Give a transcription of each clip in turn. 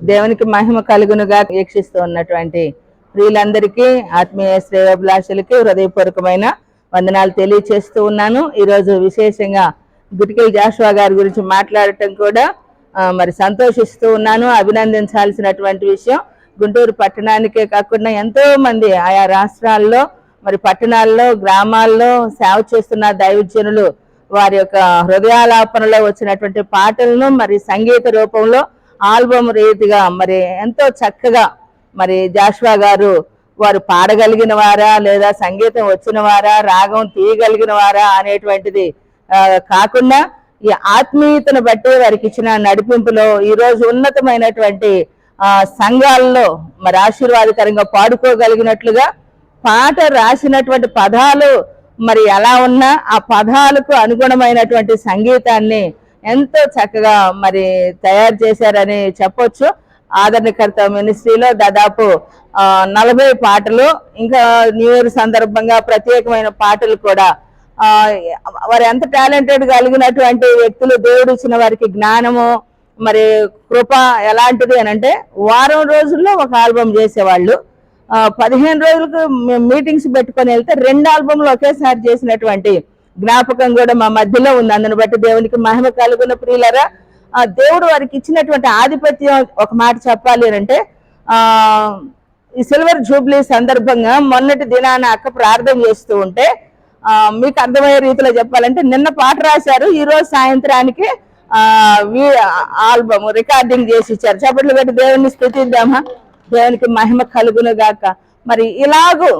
దేవునికి మహిమ కలుగునుగా వీక్షిస్తూ ఉన్నటువంటి ప్రియులందరికీ ఆత్మీయ శ్రేయోభిలాషులకి హృదయపూర్వకమైన వందనాలు తెలియచేస్తూ ఉన్నాను. ఈరోజు విశేషంగా గుటికల్ జాషువా గారి గురించి మాట్లాడటం కూడా మరి సంతోషిస్తూ ఉన్నాను. అభినందించాల్సినటువంటి విషయం గుంటూరు పట్టణానికే కాకుండా ఎంతో మంది ఆయా రాష్ట్రాల్లో మరి పట్టణాల్లో గ్రామాల్లో సేవ చేస్తున్న దైవజనులు వారి యొక్క హృదయాలాపనలో వచ్చినటువంటి పాటలను మరి సంగీత రూపంలో ఆల్బమ్ రీతిగా మరి ఎంతో చక్కగా మరి జాష్వా గారు వారు పాడగలిగిన వారా లేదా సంగీతం వచ్చిన వారా రాగం తీయగలిగిన వారా అనేటువంటిది కాకుండా ఈ ఆత్మీయతను బట్టి వారికి ఇచ్చిన నడిపింపులో ఈరోజు ఉన్నతమైనటువంటి సంఘాల్లో మరి ఆశీర్వాదకరంగా పాడుకోగలిగినట్లుగా పాట రాసినటువంటి పదాలు మరి ఎలా ఉన్నా ఆ పదాలకు అనుగుణమైనటువంటి సంగీతాన్ని ఎంతో చక్కగా మరి తయారు చేశారని చెప్పొచ్చు. ఆదరణకర్త మినిస్ట్రీలో దాదాపు నలభై పాటలు ఇంకా న్యూ ఇయర్ సందర్భంగా ప్రత్యేకమైన పాటలు కూడా వారు ఎంత టాలెంటెడ్ కలిగినటువంటి వ్యక్తులు దేవుడు ఇచ్చిన వారికి జ్ఞానము మరి కృప ఎలాంటిది అని అంటే వారం రోజుల్లో ఒక ఆల్బమ్ చేసేవాళ్ళు. పదిహేను రోజులకు మీటింగ్స్ పెట్టుకొని వెళ్తే రెండు ఆల్బమ్లు ఒకేసారి చేసినటువంటి జ్ఞాపకం కూడా మా మధ్యలో ఉంది. అందుని బట్టి దేవునికి మహిమ కలుగున ప్రియులరా. ఆ, దేవుడు వారికి ఇచ్చినటువంటి ఆధిపత్యం ఒక మాట చెప్పాలి అంటే ఆ ఈ సిల్వర్ జూబ్లీ సందర్భంగా మొన్నటి దినాన అక్క ప్రార్థన చేస్తూ ఉంటే మీకు అర్థమయ్యే రీతిలో చెప్పాలంటే నిన్న పాట రాశారు. ఈ రోజు సాయంత్రానికి ఆ ఆల్బమ్ రికార్డింగ్ చేసి ఇచ్చారు. చప్పట్లు పెట్టి దేవుని స్థుతిద్దామా? దేవునికి మహిమ కలుగును గాక. మరి ఇలాగూ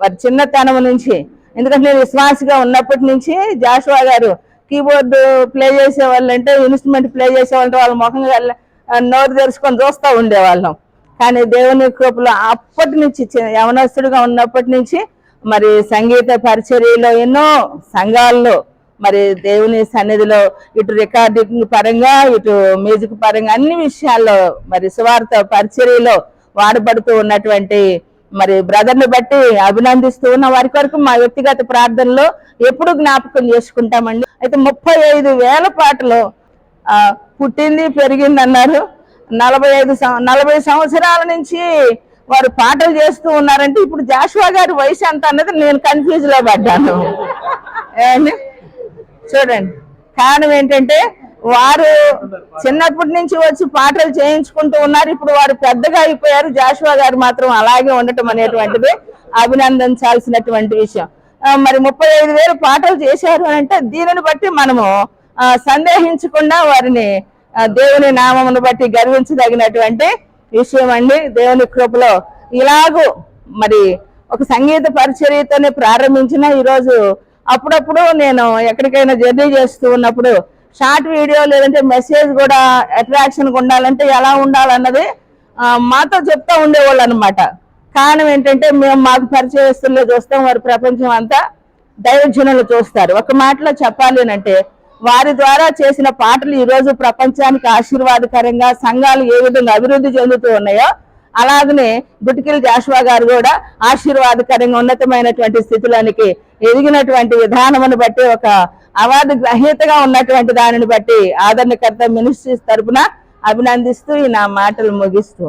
వారి చిన్నతనం నుంచి ఎందుకంటే నేను విశ్వాసగా ఉన్నప్పటి నుంచి జాషువా గారు కీబోర్డ్ ప్లే చేసే వాళ్ళంటే ఇన్స్ట్రుమెంట్ ప్లే చేసే వాళ్ళు వాళ్ళ ముఖం నోరు తెరుచుకొని చూస్తూ ఉండేవాళ్ళం. కానీ దేవుని కృపలో అప్పటి నుంచి యవనస్తుడిగా ఉన్నప్పటి నుంచి మరి సంగీత పరిచర్యలో ఎన్నో సంఘాల్లో మరి దేవుని సన్నిధిలో ఇటు రికార్డింగ్ పరంగా ఇటు మ్యూజిక్ పరంగా అన్ని విషయాల్లో మరి సువార్త పరిచర్యలో వాడబడుతూ ఉన్నటువంటి మరి బ్రదర్ని బట్టి అభినందిస్తూ ఉన్న వారి వరకు మా వ్యక్తిగత ప్రార్థనలో ఎప్పుడు జ్ఞాపకం చేసుకుంటామండి. అయితే ముప్పై ఐదు వేల పాటలు ఆ, పుట్టింది పెరిగింది అన్నారు. నలభై ఐదు నలభై సంవత్సరాల నుంచి వారు పాటలు చేస్తూ ఉన్నారంటే ఇప్పుడు జాషువా గారి వయసు ఎంత అన్నది నేను కన్ఫ్యూజ్లో పడ్డాను. చూడండి. కారణం ఏంటంటే వారు చిన్నప్పటి నుంచి వచ్చి పాటలు చేయించుకుంటూ ఉన్నారు. ఇప్పుడు వారు పెద్దగా అయిపోయారు. జాషువా గారు మాత్రం అలాగే ఉండటం అనేటువంటిది అభినందించాల్సినటువంటి విషయం. మరి ముప్పై ఐదు వేలు పాటలు చేశారు అని అంటే దీనిని బట్టి మనము సందేహించకుండా వారిని దేవుని నామమును బట్టి గర్వించదగినటువంటి విషయం అండి. దేవుని కృపలో ఇలాగూ మరి ఒక సంగీత పరిచర్యతోనే ప్రారంభించిన ఈరోజు అప్పుడప్పుడు నేను ఎక్కడికైనా జర్నీ చేస్తూ ఉన్నప్పుడు షార్ట్ వీడియో లేదంటే మెసేజ్ కూడా అట్రాక్షన్ ఉండాలంటే ఎలా ఉండాలన్నది మాతో చెప్తా ఉండేవాళ్ళు అనమాట కారణం ఏంటంటే మేము మాకు పరిచయస్తుల్లో చూస్తాం వారి ప్రపంచం అంతా దైవజనులు చూస్తారు. ఒక మాటలో చెప్పాలి అని అంటే వారి ద్వారా చేసిన పాటలు ఈరోజు ప్రపంచానికి ఆశీర్వాదకరంగా సంఘాలు ఏ విధంగా అభివృద్ధి చెందుతూ ఉన్నాయో అలాగనే గుటికిల్ జాషువా గారు కూడా ఆశీర్వాదకరంగా ఉన్నతమైనటువంటి స్థితిలోనికి ఎదిగినటువంటి విధానమును బట్టి ఒక అవార్డు గ్రహీతగా ఉన్నటువంటి దానిని బట్టి ఆదరణకర్త మినిస్ట్రీస్ తరపున అభినందిస్తూ ఈ నా మాటలు ముగిస్తూ